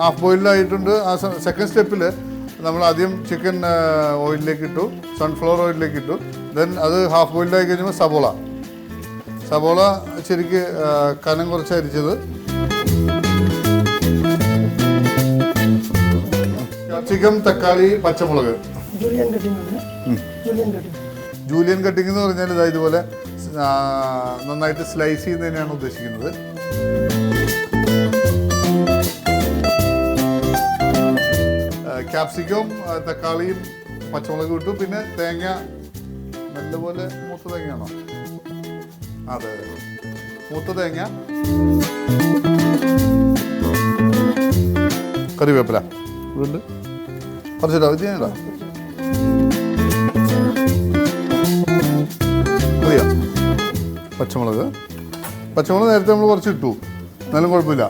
Half ബോയിൽഡായിട്ടുണ്ട് ആ second സ്റ്റെപ്പിൽ നമ്മൾ ആദ്യം ചിക്കൻ ഓയിലിലേക്ക് ഇട്ടു. സൺഫ്ലവർ ഓയിലിലേക്ക് ഇട്ടു. ദെൻ അത് ഹാഫ് ബോയിൽഡായി കഴിഞ്ഞപ്പോൾ സബോള. സബോള ശരിക്ക് കനം കുറച്ച് അരിച്ചത്. ചിക്കൻ തക്കാളി പച്ചമുളക്. ജൂലിയൻ കട്ടിംഗ് കട്ടിംഗ് എന്ന് പറഞ്ഞാൽ ഇതാ ഇതുപോലെ നന്നായിട്ട് സ്ലൈസ് ചെയ്യുന്നതിനാണ് ഉദ്ദേശിക്കുന്നത്. ക്യാപ്സിക്കവും തക്കാളിയും പച്ചമുളകും ഇട്ടു. പിന്നെ തേങ്ങ നല്ലപോലെ മൂത്ത തേങ്ങയാണോ? അതെ മൂത്ത തേങ്ങ. കറിവേപ്പില. ഉണ്ട് കുറച്ചിടാ ഇത് മതിയോ പച്ചമുളക്. പച്ചമുളക് നേരത്തെ നമ്മൾ കുറച്ച് ഇട്ടു എന്നാലും കുഴപ്പമില്ല.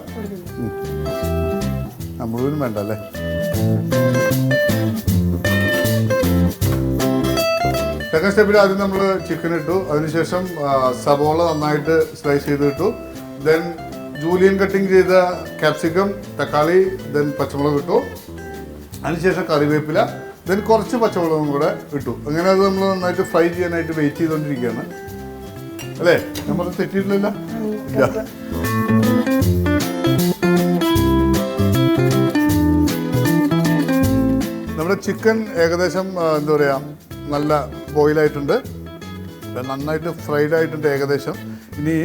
നമ്മളും വേണ്ട അല്ലേ? സെക്കൻഡ് സ്റ്റെപ്പിൽ ആദ്യം നമ്മൾ ചിക്കൻ ഇട്ടു. അതിനുശേഷം സബോള നന്നായിട്ട് സ്ലൈസ് ചെയ്ത് ഇട്ടു. ദെൻ ജൂലിയൻ കട്ടിങ് ചെയ്ത ക്യാപ്സിക്കം തക്കാളി ദെൻ പച്ചമുളക് ഇട്ടു. അതിനുശേഷം കറിവേപ്പില ദെൻ കുറച്ച് പച്ചമുളകും കൂടെ ഇട്ടു. അങ്ങനെ അത് നമ്മൾ നന്നായിട്ട് ഫ്രൈ ചെയ്യാനായിട്ട് വെയിറ്റ് ചെയ്തുകൊണ്ടിരിക്കുകയാണ് അല്ലേ? നമ്മൾ തെറ്റിയിട്ടില്ലല്ലോ? നമ്മുടെ ചിക്കൻ ഏകദേശം എന്താ പറയുക നല്ല ബോയിലായിട്ടുണ്ട് നന്നായിട്ട് ഫ്രൈഡ് ആയിട്ടുണ്ട് ഏകദേശം. ഇനി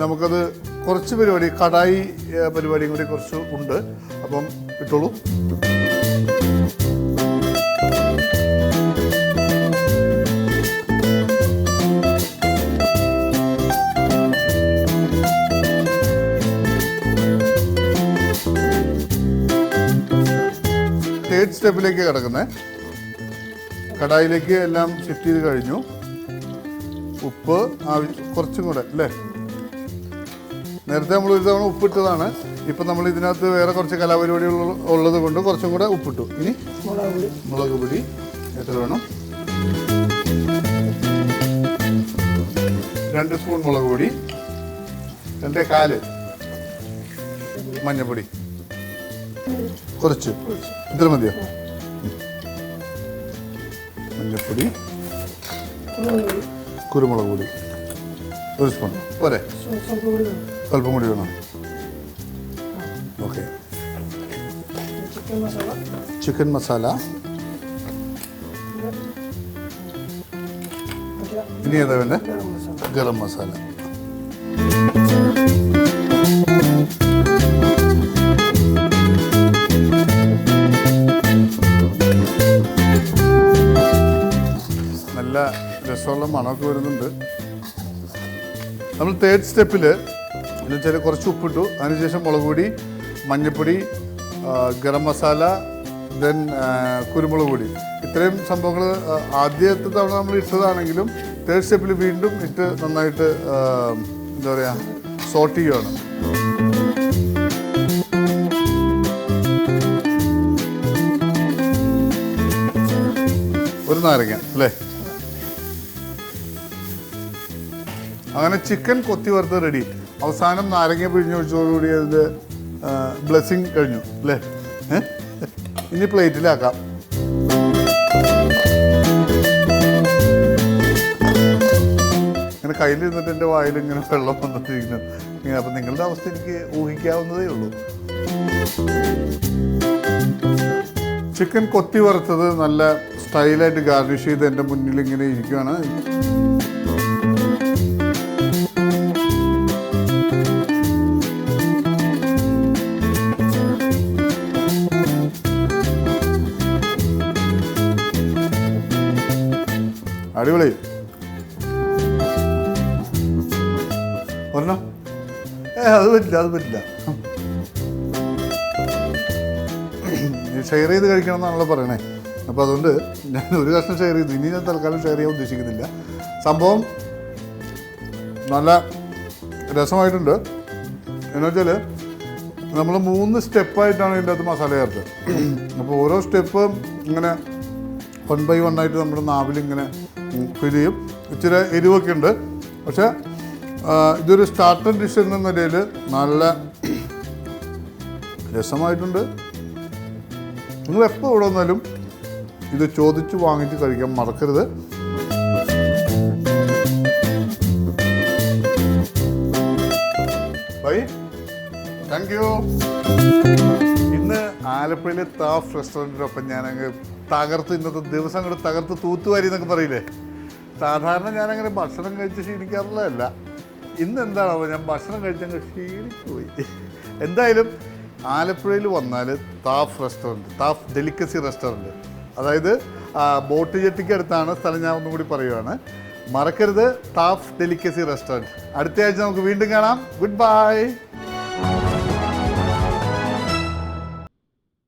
നമുക്കത് കുറച്ച് പരിപാടി കടായി പരിപാടിയും കൂടി കുറച്ച് ഉണ്ട്. അപ്പം ഇട്ടോളൂ. സ്റ്റെപ്പിലേക്ക് കിടക്കുന്നത് കടായിലേക്ക് എല്ലാം ഷിഫ്റ്റ് ചെയ്ത് കഴിഞ്ഞു. ഉപ്പ് ആവശ്യ കുറച്ചും കൂടെ അല്ലേ? നേരത്തെ നമ്മൾ ഒരു തവണ ഉപ്പിട്ടതാണ്. ഇപ്പം നമ്മൾ ഇതിനകത്ത് വേറെ കുറച്ച് കലാപരിപാടികൾ ഉള്ളത് കൊണ്ട് കുറച്ചും കൂടെ ഉപ്പിട്ടു. ഇനി മുളക് പൊടി എത്ര വേണം. രണ്ട് സ്പൂൺ മുളക് പൊടി രണ്ടേ കാൽ മഞ്ഞപ്പൊടി. കുറച്ച് ഇത്ര മതിയോ. മഞ്ഞപ്പൊടി കുരുമുളക് പൊടി ഒരു സ്പൂൺ. പോരെ. അല്പം കൂടി വേണം. ഓക്കെ. ചിക്കൻ മസാല. ഇനി ഏതാ വേണ്ടേ? ഗരം മസാല. മണമൊക്കെ വരുന്നുണ്ട്. നമ്മൾ തേർഡ് സ്റ്റെപ്പിൽ എന്ന് വെച്ചാൽ കുറച്ച് ഉപ്പിട്ടു. അതിനുശേഷം മുളക് പൊടി മഞ്ഞൾപ്പൊടി ഗരം മസാല ദെൻ കുരുമുളക് പൊടി. ഇത്രയും സംഭവങ്ങൾ ആദ്യത്തെ തവണ നമ്മൾ ഇട്ടതാണെങ്കിലും തേർഡ് സ്റ്റെപ്പിൽ വീണ്ടും ഇട്ട് നന്നായിട്ട് എന്താ പറയുക സോട്ട് ചെയ്യുകയാണ് ഒരു നാരങ്ങ അല്ലേ? അങ്ങനെ ചിക്കൻ കൊത്തി വറുത്ത് റെഡി അവസാനം നാരങ്ങ പിഴിഞ്ഞൊഴിച്ചതോടുകൂടി അതിന്റെ ബ്ലെസ്സിങ് കഴിഞ്ഞു അല്ലേ? ഇനി പ്ലേറ്റിലാക്കാം. ഇങ്ങനെ കയ്യിലിരുന്നിട്ട് എന്റെ വായിൽ ഇങ്ങനെ വെള്ളം വന്നിട്ടിരിക്കുന്നു ഇങ്ങനെ അപ്പം നിങ്ങളുടെ അവസ്ഥ എനിക്ക് ഊഹിക്കാവുന്നതേ ഉള്ളൂ. ചിക്കൻ കൊത്തി വറുത്തത് നല്ല സ്റ്റൈലായിട്ട് ഗാർണിഷ് ചെയ്ത് എന്റെ മുന്നിൽ ഇങ്ങനെ ഇരിക്കുകയാണ് അടിപൊളി. പറഞ്ഞോ ഏ അത് പറ്റില്ല അത് പറ്റില്ല. ഷെയർ ചെയ്ത് കഴിക്കണം എന്നാണല്ലോ പറയണേ. അപ്പോൾ അതുകൊണ്ട് ഞാൻ ഒരു കഷ്ണം ഷെയർ ചെയ്തു. ഇനി ഞാൻ തൽക്കാലം ഷെയർ ചെയ്യാൻ ഉദ്ദേശിക്കുന്നില്ല. സംഭവം നല്ല രസമായിട്ടുണ്ട്. എന്നുവെച്ചാൽ നമ്മൾ മൂന്ന് സ്റ്റെപ്പായിട്ടാണ് ഇതിന്റെ അകത്ത് മസാല ചേർത്തത്. അപ്പോൾ ഓരോ സ്റ്റെപ്പ് ഇങ്ങനെ വൺ ബൈ വൺ ആയിട്ട് നമ്മുടെ നാവിലിങ്ങനെ ചെയ്യും. ഇച്ചിരി എരിവൊക്കെ ഉണ്ട്. പക്ഷേ ഇതൊരു സ്റ്റാർട്ടർ ഡിഷ് എന്ന നിലയിൽ നല്ല രസമായിട്ടുണ്ട്. നിങ്ങൾ എപ്പോൾ ഇവിടെ വന്നാലും ഇത് ചോദിച്ച് വാങ്ങിച്ച് കഴിക്കാൻ മറക്കരുത്. ബൈ. താങ്ക് യു ഇന്ന് ആലപ്പുഴയിലെ താഫ് റെസ്റ്റോറന്റിനൊപ്പം ഞാനങ്ങ് തകർത്ത് ഇന്നത്തെ ദിവസം അങ്ങോട്ട് തകർത്ത് തൂത്തുവാരി എന്നൊക്കെ പറയില്ലേ? സാധാരണ ഞാനങ്ങനെ ഭക്ഷണം കഴിച്ച് ക്ഷീണിക്കാറുള്ളതല്ല ഇന്ന് എന്താണോ ഞാൻ ഭക്ഷണം കഴിച്ചങ്ങ് ക്ഷീണിച്ചുപോയി എന്തായാലും ആലപ്പുഴയിൽ വന്നാൽ താഫ് റെസ്റ്റോറന്റ് താഫ് ഡെലിക്കസി റെസ്റ്റോറന്റ് അതായത് ബോട്ട് ജെട്ടിക്ക് അടുത്താണ് സ്ഥലം ഞാൻ ഒന്നും കൂടി പറയുവാണ്. മറക്കരുത് താഫ് ഡെലിക്കസി റെസ്റ്റോറന്റ് അടുത്തയാഴ്ച നമുക്ക് വീണ്ടും കാണാം. Good bye